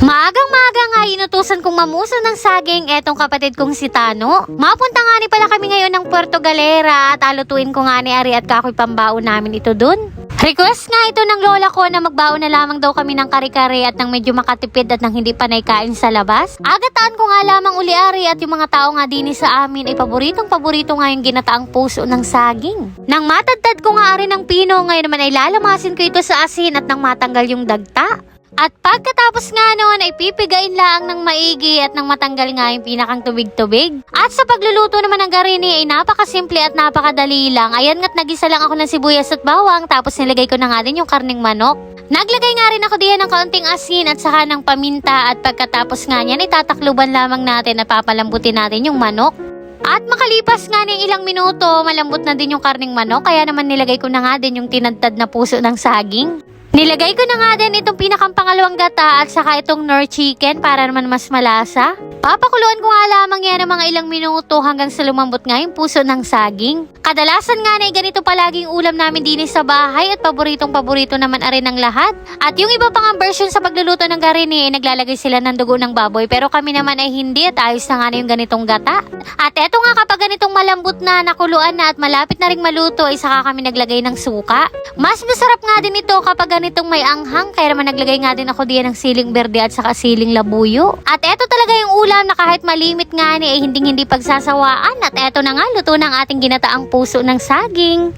Maagang-maaga nga inutusan kong mamuso ng saging etong kapatid kong si Tano. Mapunta nga ni pala kami ngayon ng Puerto Galera at alutuin ko nga ni Ari at kakoy pambaon namin ito dun. Request nga ito ng lola ko na magbaon na lamang daw kami ng kare-kare at nang medyo makatipid at nang hindi panay kain sa labas. Agataan ko nga lamang uli Ari at yung mga tao nga dini sa amin ay paboritong paborito nga yung ginataang puso ng saging. Nang matadtad ko nga Ari ng pino, ngayon naman ay lalamasin ko ito sa asin at nang matanggal yung dagta. At pagkatapos nga noon ay pipigain lang ng maigi at nang matanggal nga yung pinakang tubig-tubig. At sa pagluluto naman ng garini ay napakasimple at napakadali lang. Ayan nga't nagisa lang ako ng sibuyas at bawang tapos nilagay ko na nga din yung karning manok. Naglagay nga rin ako diyan ng kaunting asin at saka ng paminta at pagkatapos nga niyan ay tatakluban lamang natin at papalambutin natin yung manok. At makalipas nga ng ilang minuto, malambot na din yung karning manok kaya naman nilagay ko na nga din yung tinadtad na puso ng saging. Nilagay ko na nga din itong pinakang pangalawang gata at saka itong nor chicken para naman mas malasa. Papakuluan ko nga lamang yan ng mga ilang minuto hanggang sa lumambot nga yung puso ng saging. Kadalasan nga na ganito palaging ulam namin din sa bahay at paboritong paborito naman arin ng lahat. At yung iba pang version sa pagluluto ng garini ay naglalagay sila ng dugo ng baboy pero kami naman ay hindi at ayos na nga na yung ganitong gata. At eto nga kapag ganitong malambot na, nakuluan na at malapit na ring maluto ay saka kami naglagay ng suka. Mas masarap nga din ito kapag ganitong may anghang kaya naman naglagay nga din ako diyan ng siling berde at saka siling labuyo. At eto talaga ulam na kahit malimit nga ni ay hindi hindi pagsasawaan at eto na nga luto ng ating ginataang puso ng saging.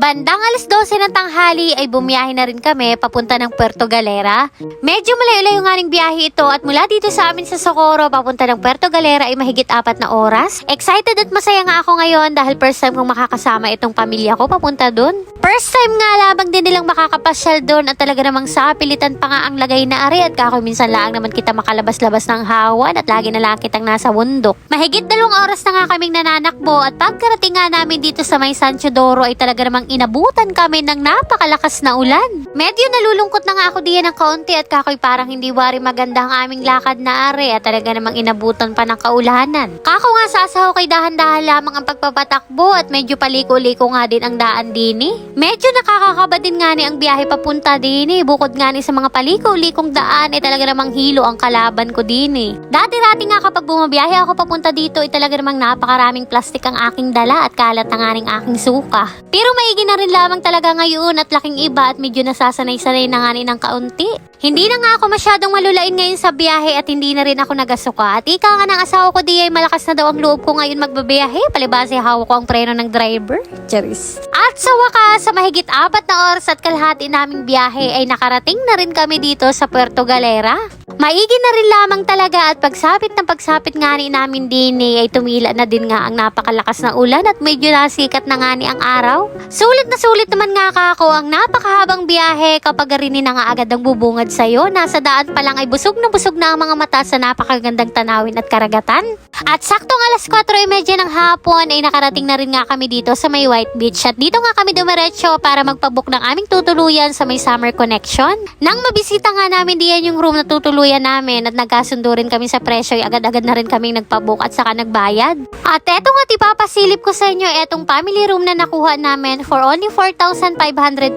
Bandang alas 12 ng tanghali ay bumiyahe na rin kami papunta ng Puerto Galera. Medyo malayo-layo nga ning biyahe ito at mula dito sa amin sa Socorro papunta ng Puerto Galera ay mahigit apat na oras. Excited at masaya nga ako ngayon dahil first time kong makakasama itong pamilya ko papunta dun. First time nga lamang din nilang makakapasyal doon at talaga namang sa pilitan pa nga ang lagay na ari at kakoy minsan lang naman kita makalabas-labas ng hawan at lagi na lang kitang nasa bundok. Mahigit dalawang oras na nga kaming nananakbo at pagkarating nga namin dito sa may San Teodoro ay talaga namang inabutan kami ng napakalakas na ulan. Medyo nalulungkot na nga ako diyan ng kaunti at kakoy parang hindi wari maganda ang aming lakad na ari at talaga namang inabutan pa ng kaulanan. Kako nga sa asawa kay dahan-dahan lamang ang pagpapatakbo at medyo paliko-liko nga din ang daan dini. Medyo nakakakaba din nga ni ang biyahe papunta dini. Bukod nga ni sa mga paliko-likong daan ay talaga namang hilo ang kalaban ko dini. Dati-dati nga kapag bumabiyahe ako papunta dito ay talaga namang napakaraming plastik ang aking dala at kalat na nga aking suka. Pero maigi na rin lamang talaga ngayon at laking iba at medyo nasasanay-sanay na nga ni ng kaunti. Hindi na nga ako masyadong malulain ngayon sa biyahe at hindi na rin ako nagasuka. At ika nga ng asawa ko di ay malakas na daw ang loob ko ngayon magbabiyahe. Palibase hawak ko ang preno ng driver. Charis. Sa wakas, sa mahigit apat na oras at kalahati naming biyahe ay nakarating na rin kami dito sa Puerto Galera. Maigi na rin lamang talaga at pagsapit ng pagsapit nga ni namin din eh, ay tumila na din nga ang napakalakas na ulan at medyo nasikat na nga ni ang araw. Sulit na sulit naman nga kako ang napakahabang biyahe kapag rin na nga agad ang bubungad sa'yo. Nasa daan pa lang ay busog na busog na ang mga mata sa napakagandang tanawin at karagatan. At saktong alas 4.30 ng hapon ay nakarating na rin nga kami dito sa may White Beach at dito nga kami dumiretso para magpabook ng aming tutuluyan sa may Summer Connection. Nang mabisita nga namin diyan yung room na tutuluyan namin at nagkasundo rin kami sa presyo agad-agad na rin kaming nagpabook at saka nagbayad. At eto nga tipapasilip ko sa inyo etong family room na nakuha namin for only 4,500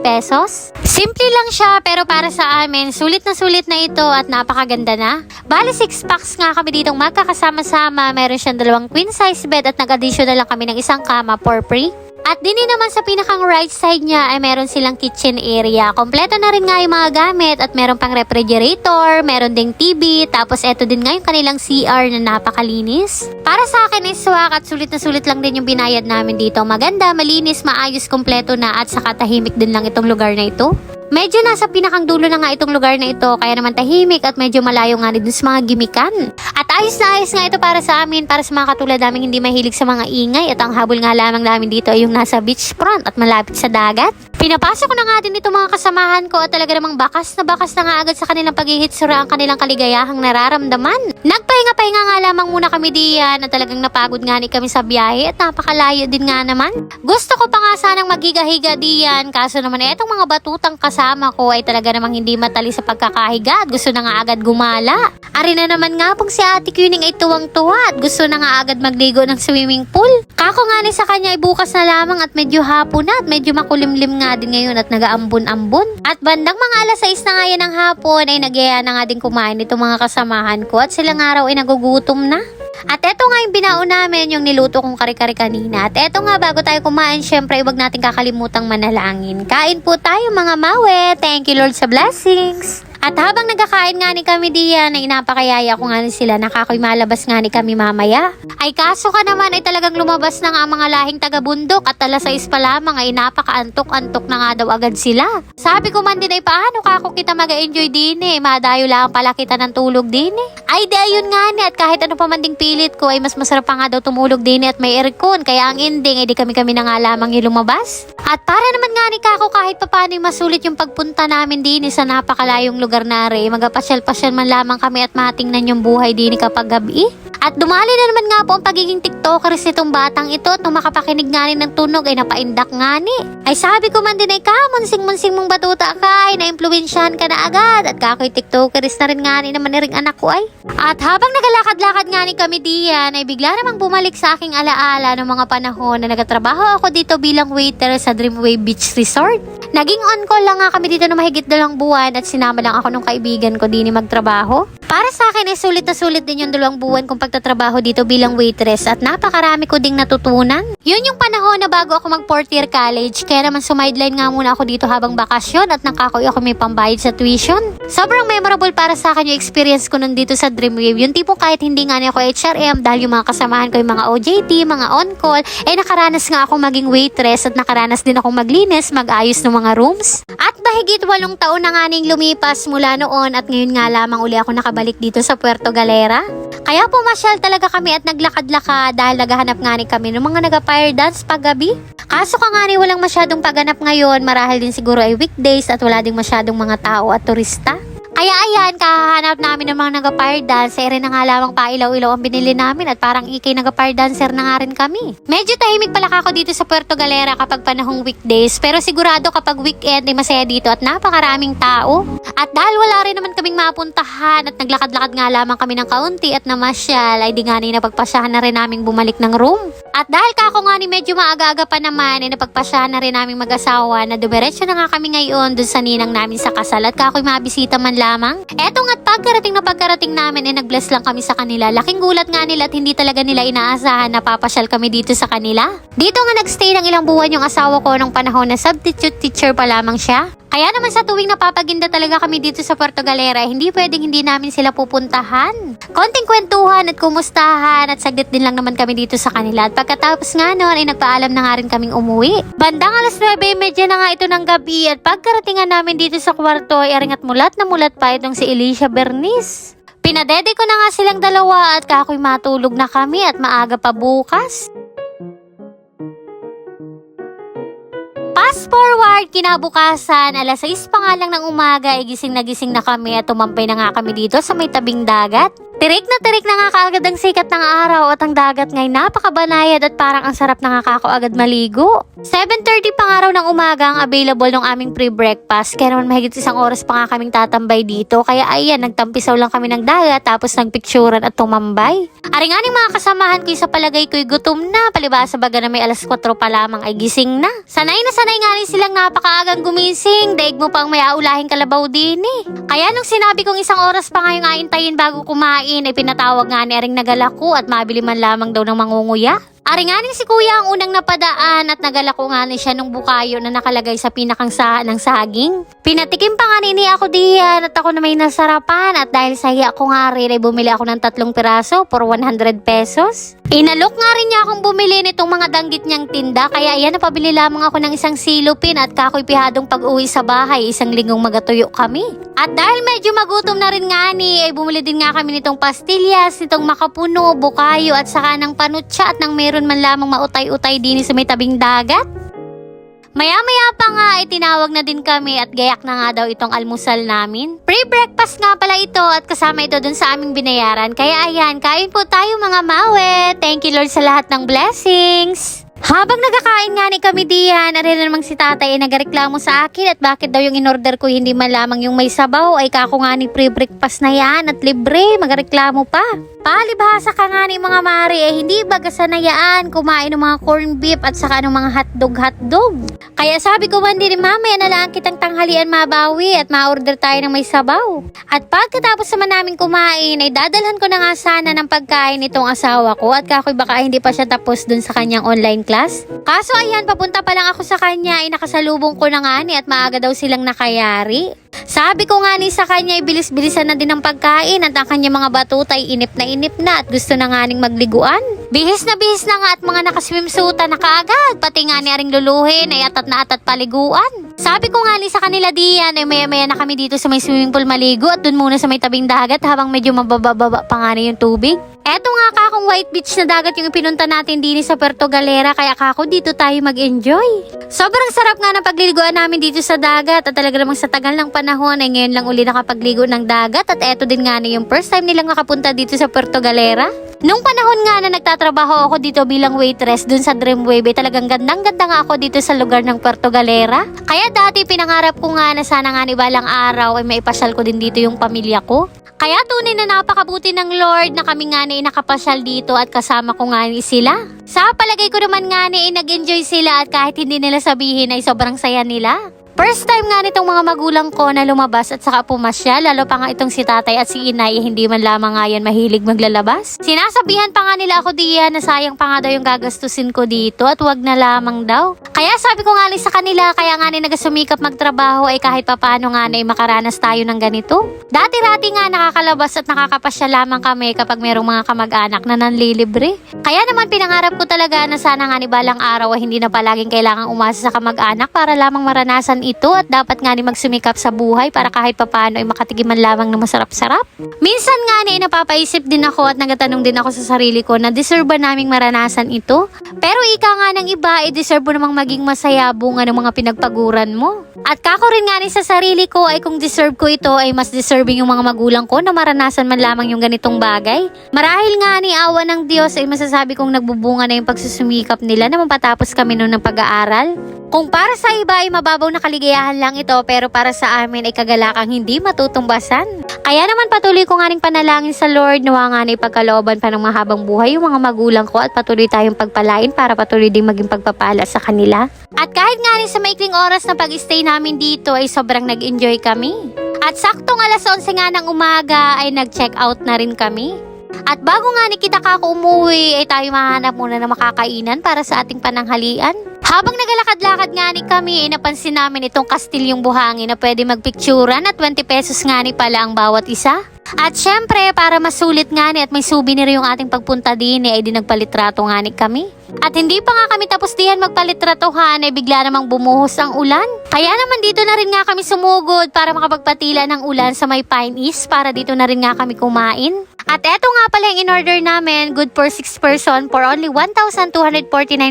pesos. Simple lang siya pero para sa amin sulit na sulit na ito at napakaganda na. Bali 6 packs nga kami ditong magkakasama-sama. Meron siyang dalawang queen size bed at nag-additional lang kami ng isang kama for free. At din naman sa pinakang right side niya ay meron silang kitchen area. Kompleto na rin nga yung mga gamit at meron pang refrigerator, meron ding TV, tapos eto din nga yung kanilang CR na napakalinis. Para sa akin is swak at sulit na sulit lang din yung binayad namin dito. Maganda, malinis, maayos, kompleto na at saka tahimik din lang itong lugar na ito. Medyo nasa pinakang dulo na nga itong lugar na ito kaya naman tahimik at medyo malayo nga din sa mga gimikan. At ayos na ayos nga ito para sa amin, para sa mga katulad namin hindi mahilig sa mga ingay at ang habol nga lamang namin dito ay yung nasa beachfront at malapit sa dagat. Pinapasok ko na nga din ito mga kasamahan ko at talaga namang bakas na bakas na nga agad sa kanilang paghihitsura ang kanilang kaligayahang nararamdaman. Nagpahinga-pahinga nga lamang muna kami diyan at talagang napagod nga ni kami sa biyahe at napakalayo din nga naman. Gusto ko pa nga sanang maghiga-higa diyan kaso naman eh, etong mga batutang kasama ko ay talaga namang hindi matali sa pagkakahiga at gusto na nga agad gumala. Ari na naman nga pong si Ate Kuning ay tuwang-tuwa at gusto na nga agad magligo ng swimming pool. Kako nga ni sa kanya ay bukas na lamang at medyo hapon na at medyo makulimlim nga din ngayon at nagaambon-ambon. At bandang mga alas 6 na nga ng hapon ay nagyaya na nga din kumain itong mga kasamahan ko at silang araw ay nagugutom na. At eto nga yung binaon namin, yung niluto kong kare-kare kanina. At eto nga, bago tayo kumain, syempre, huwag natin kakalimutang manalangin. Kain po tayo mga mawe. Thank you Lord sa blessings. At habang nagkakain nga ni kami diyan, ay napakayaya ko nga ni sila nakakoy malabas nga ni kami mamaya. Ay kaso ka naman ay talagang lumabas na nga mga lahing taga-bundok at alas 6 pa lamang ay napakaantok-antok na nga daw agad sila. Sabi ko man din ay paano ka ako kita mag-enjoy din eh, madayo lang pala kita ng tulog din eh. Ay di ayun nga ni at kahit ano pa man ding pilit ko ay mas masarap pa nga daw tumulog din eh at may aircon kaya ang ending ay di kami-kami na nga lamang yung lumabas. At para naman nga ni kako kahit papaano yung masulit yung pagpunta namin din eh, sa napakalayong lugar na re, magapasyal-pasyal man lamang kami at matingnan yung buhay din kapag gabi. At dumali na naman nga po ang pagiging tiktokers nitong batang ito at nung makapakinig nga rin ng tunog ay napaindak nga ni. Ay sabi ko man din ay ka, munsing-munsing mong batuta ka ay na-impluensyahan ka na agad at kakoy tiktokers na rin nga ni naman ni ring anak ko ay. At habang nagalakad-lakad nga ni kami diyan ay bigla namang bumalik sa aking alaala ng mga panahon na nagatrabaho ako dito bilang waiter sa Dreamway Beach Resort. Naging on call lang nga kami dito na mahigit dalawang buwan at sinama lang ako ng kaibigan ko din magtrabaho. Para sa akin ay sulit na sulit din yung dalawang buwan kong pagtatrabaho dito bilang waitress at napakarami ko ding natutunan. Yun yung panahon na bago ako mag fourth year college kaya naman sumideline nga muna ako dito habang bakasyon at nakakoy ako may pambayad sa tuition. Sobrang memorable para sa akin yung experience ko nun dito sa Dreamwave. Yung tipong kahit hindi nga niya ako HRM dahil yung mga kasamahan ko yung mga OJT, mga on-call, eh nakaranas nga ako maging waitress at nakaranas din akong maglinis, mag-ayos ng mga rooms. At mahigit walong taon na nga lumipas mula noon at ngayon nga lamang uli ako nakabalik dito sa Puerto Galera. Kaya pumasyal talaga kami at naglakad-lakad dahil naghahanap nga ni kami ng mga naga-fire dance paggabi. Kaso ka nga ni walang masyadong pagganap ngayon, marahil din siguro ay weekdays at wala ding masyadong mga tao at turista. Kaya ayan, kahanap namin ng mga naga-fire dancer, na nga lamang pailaw-ilaw ang binili namin at parang ikay naga-fire dancer na nga rin kami. Medyo tahimik pala ako dito sa Puerto Galera kapag panahong weekdays, pero sigurado kapag weekend ay masaya dito at napakaraming tao. At dahil wala rin naman kaming mapuntahan at naglakad-lakad nga lamang kami ng kaunti at namasyal, ay di nga ni napagpasyahan na rin namin bumalik ng room. At dahil kako nga ni medyo maaga-aga pa naman, ay napagpasyahan na rin namin mag-asawa na dumiretso na nga kami ngayon dun sa ninang namin sa kasal at kako'y mabisita man lamang. Eto nga't pagkarating na pagkarating namin ay nag-bless lang kami sa kanila. Laking gulat nga nila at hindi talaga nila inaasahan na papasyal kami dito sa kanila. Dito nga nagstay ng ilang buwan yung asawa ko nung panahon na substitute teacher pa lamang siya. Kaya naman sa tuwing napapaginda talaga kami dito sa Puerto Galera, hindi pwedeng hindi namin sila pupuntahan. Konting kwentuhan at kumustahan at saglit din lang naman kami dito sa kanila. At pagkatapos nga noon ay nagpaalam na nga rin kaming umuwi. Bandang alas 9.30 na nga ito ng gabi at pagkaratingan namin dito sa kwarto ay aringat mulat na mulat pa itong si Alicia Bernice. Pinadede ko na nga silang dalawa at kakoy matulog na kami at maaga pa bukas. Fast forward, kinabukasan, alas 6 pa nga lang ng umaga, ay gising na gising na kami at tumampay na nga kami dito sa may tabing dagat. Tirik na tirik na nga kaagad ang sikat ng araw at ang dagat ngay napakabanayad at parang ang sarap na nga kako agad maligo. 7.30 pa nga raw ng umaga ang available ng aming pre-breakfast kaya naman mahigit isang oras pa nga kaming tatambay dito kaya ayan nagtampisaw lang kami ng dagat tapos nagpicturan at tumambay. Ari nga mga kasamahan ko sa palagay ko'y gutom na palibasa baga na may alas 4 pa lamang ay gising na. Sanay na sanay nga rin silang napakaagang gumising daig mo pang may aulahing kalabaw din eh. Kaya nung sinabi kong isang oras pa nga yung aintayin bago kumain ay pinatawag nga ni Aring nagalako at mabili man lamang daw ng mangunguya. Ari nga rin si kuya ang unang napadaan at nagalako nga ni siya nung bukayo na nakalagay sa pinakang sa ng saging. Pinatikim pa nga ni ako diyan at ako na may nasarapan at dahil sa hiya ko nga rin ay bumili ako ng tatlong piraso for 100 pesos. Inalok nga rin niya akong bumili nitong mga danggit niyang tinda kaya ayan napabili lamang ako ng isang silupin at kakoy pihadong pag-uwi sa bahay isang linggong magatuyo kami. At dahil medyo magutom na rin nga ni ay bumili din nga kami nitong pastillas, nitong makapuno, bukayo at saka ng panutsa at nang meron man lamang mautay-utay din sa may tabing dagat. Maya-maya pa nga ay tinawag na din kami at gayak na nga daw itong almusal namin. Pre-breakfast nga pala ito at kasama ito dun sa aming binayaran. Kaya ayan, kain po tayo mga mawe. Thank you Lord sa lahat ng blessings. Habang nagkakain nga ni kami diyan, ari na namang si tatay ay nagareklamo sa akin at bakit daw yung in-order ko hindi man lamang yung may sabaw ay kako nga ni pre-breakfast na yan at libre, magareklamo pa. Palibhasa ka nga ni mga mari eh hindi baga sanayaan kumain ng mga corn beef at saka ng mga hotdog-hotdog. Kaya sabi ko man din mamaya na lang kitang tanghalian mabawi at ma-order tayo ng may sabaw. At pagkatapos naman namin kumain ay dadalhan ko na nga sana ng pagkain itong asawa ko at kakoy baka hindi pa siya tapos dun sa kanyang online class. Kaso ayan, papunta pa lang ako sa kanya ay nakasalubong ko na nga ni at maaga daw silang nakayari. Sabi ko nga ni sa kanya, ibilis-bilisan na din ang pagkain at ang kanya mga batutay inip na inip na at gusto na nga ning magliguan. Bihis na bihis na nga at mga nakaswimsuta na kaagad, pati nga ni aring luluhin ay atat na atat paliguan. Sabi ko nga ni sa kanila diyan ay maya maya na kami dito sa may swimming pool maligo at dun muna sa may tabing dagat habang medyo mabababa pa nga yung tubig. Eto nga kakong white beach na dagat yung pinunta natin din sa Puerto Galera kaya kako dito tayo mag-enjoy. Sobrang sarap nga ng pagliliguan namin dito sa dagat at talaga namang sa tagal ng panahon ay ngayon lang uli nakapagligo ng dagat at eto din nga na yung first time nilang nakapunta dito sa Puerto Galera. Nung panahon nga na nagtatrabaho ako dito bilang waitress dun sa Dreamwave, eh, talagang gandang-ganda nga ako dito sa lugar ng Puerto Galera. Kaya dati pinangarap ko nga na sana nga ni balang araw ay maipasyal ko din dito yung pamilya ko. Kaya tunay na napakabuti ng Lord na kami nga ni nakapasyal dito at kasama ko nga ni sila. Sa palagay ko naman nga ni eh, nag-enjoy sila at kahit hindi nila sabihin ay sobrang saya nila. First time nga nitong mga magulang ko na lumabas at saka pumasya, lalo pa nga itong si tatay at si inay, eh, hindi man lamang nga yan mahilig maglalabas. Sinasabihan pa nga nila ako diyan na sayang pa nga daw yung gagastusin ko dito at wag na lamang daw. Kaya sabi ko nga sa kanila, kaya nga ni nagasumikap magtrabaho ay kahit papano nga na makaranas tayo ng ganito. Dati-rati nga nakakalabas at nakakapasya lamang kami kapag merong mga kamag-anak na nanlilibre. Kaya naman pinangarap ko talaga na sana nga ni balang araw ay hindi na palaging kailangang umasa sa kamag-anak para lamang maranasan ito at dapat nga ni magsumikap sa buhay para kahit papano ay makatigiman lamang ng masarap-sarap. Minsan nga ni napapaisip din ako at nagatanong din ako sa sarili ko na deserve ba naming maranasan ito? Pero ika nga ng iba, ay deserve mo namang maging masaya bunga ng mga pinagpaguran mo. At kako rin nga ni sa sarili ko ay kung deserve ko ito ay mas deserving yung mga magulang ko na maranasan man lamang yung ganitong bagay. Marahil nga ni awa ng Diyos ay masasabi kong nagbubunga na yung pagsusumikap nila na mapatapos kami noon ng pag-aaral. Kung para sa iba ay mababaw na kaligayahan lang ito pero para sa amin ay kagalakang hindi matutumbasan. Kaya naman patuloy ko nga ring panalangin sa Lord nawa nga na ipagkalooban pa ng mahabang buhay yung mga magulang ko at patuloy tayong pagpalain para patuloy din maging pagpapala sa kanila. At kahit nga rin sa maikling oras na pag-stay namin dito ay sobrang nag-enjoy kami. At saktong alas 11 nga ng umaga ay nag-check out na rin kami. At bago nga ni kita kako umuwi ay tayo mahanap muna ng makakainan para sa ating pananghalian. Habang nagalakad-lakad nga ni kami ay napansin namin itong kastilyong buhangin na pwede magpicturan at 20 pesos nga ni pala ang bawat isa. At syempre, para masulit nga ni at may souvenir yung ating pagpunta din ay di nagpalitrato nga ni kami. At hindi pa nga kami tapos diyan magpalitratohan ay bigla namang bumuhos ang ulan. Kaya naman dito na rin nga kami sumugod para makapagpatila ng ulan sa may Pine East para dito na rin nga kami kumain. At eto nga pala yung in-order namin, good for 6 person for only 1,249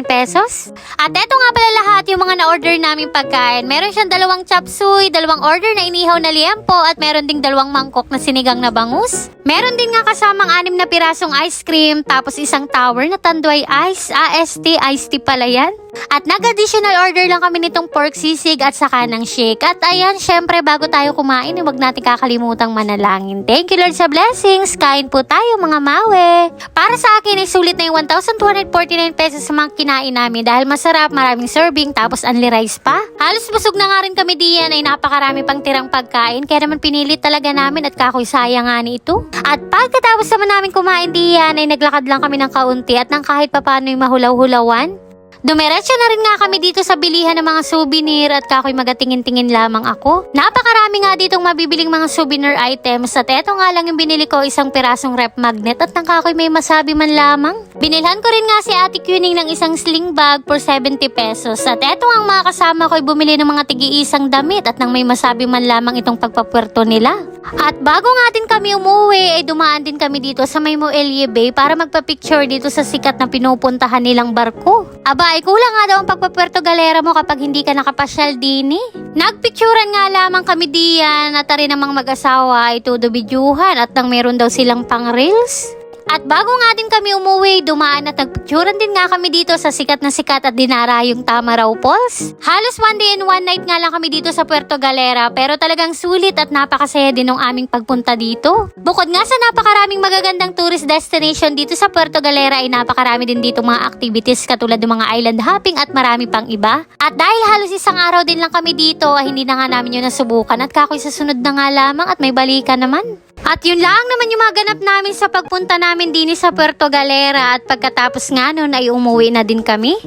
pesos. At eto nga pala lahat yung mga na-order namin pagkain. Meron siyang dalawang chop suey, dalawang order na inihaw na liempo at meron ding dalawang mangkok na sinigang na bangus. Meron din nga kasamang anim na pirasong ice cream tapos isang tower na tanduay ice, AST, iced tea pala yan. At nag-additional order lang kami nitong pork sisig at saka ng shake. At ayan, syempre bago tayo kumain, huwag natin kakalimutang manalangin. Thank you Lord sa blessings. Kain po tayo mga mawe. Para sa akin ay sulit na yung 1,249 pesos sa mga kinain namin dahil masarap, maraming serving, tapos only rice pa. Halos busog na nga rin kami diyan ay napakarami pang tirang pagkain kaya naman pinilit talaga namin at kakoy sayang nga ito. At pagkatapos naman namin kumain diyan ay naglakad lang kami ng kaunti at nang kahit papano yung mahulaw-hulawan. Dumiretso na rin nga kami dito sa bilihan ng mga souvenir at kakoy magatingin-tingin lamang ako. Napakarami nga ditong mabibiling mga souvenir items at eto nga lang yung binili ko isang pirasong rep magnet at nang kakoy may masabi man lamang. Binilhan ko rin nga si Ate Kuning ng isang sling bag for 70 pesos at eto ang mga kasama ko ay bumili ng mga tigi-isang damit at nang may masabi man lamang itong pagpapwerto nila. At bago nga din kami umuwi ay dumaan din kami dito sa may Moelie Bay para magpa-picture dito sa sikat na pinupuntahan nilang barko. Aba, ay kulang nga daw ang pagpapuerto galera mo kapag hindi ka nakapasyal din eh. Nagpicturan nga lamang kami diyan at rin namang mag-asawa ay todo bidyuhan at nang meron daw silang pang reels. At bago nga din kami umuwi, dumaan at nagpicturan din nga kami dito sa sikat na sikat at dinarayong Tamaraw Falls. Halos one day and one night nga lang kami dito sa Puerto Galera pero talagang sulit at napakasaya din ng aming pagpunta dito. Bukod nga sa napakaraming magagandang tourist destination dito sa Puerto Galera ay napakarami din dito mga activities katulad ng mga island hopping at marami pang iba. At dahil halos isang araw din lang kami dito hindi na nga namin yun nasubukan at kakoy sa sunod na nga lamang at may balikan naman. At yun lang naman yung mga ganap namin sa pagpunta namin din sa Puerto Galera at pagkatapos nga nun ay umuwi na din kami.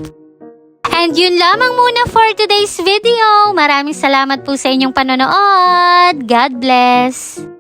And yun lamang muna for today's video. Maraming salamat po sa inyong panonood. God bless!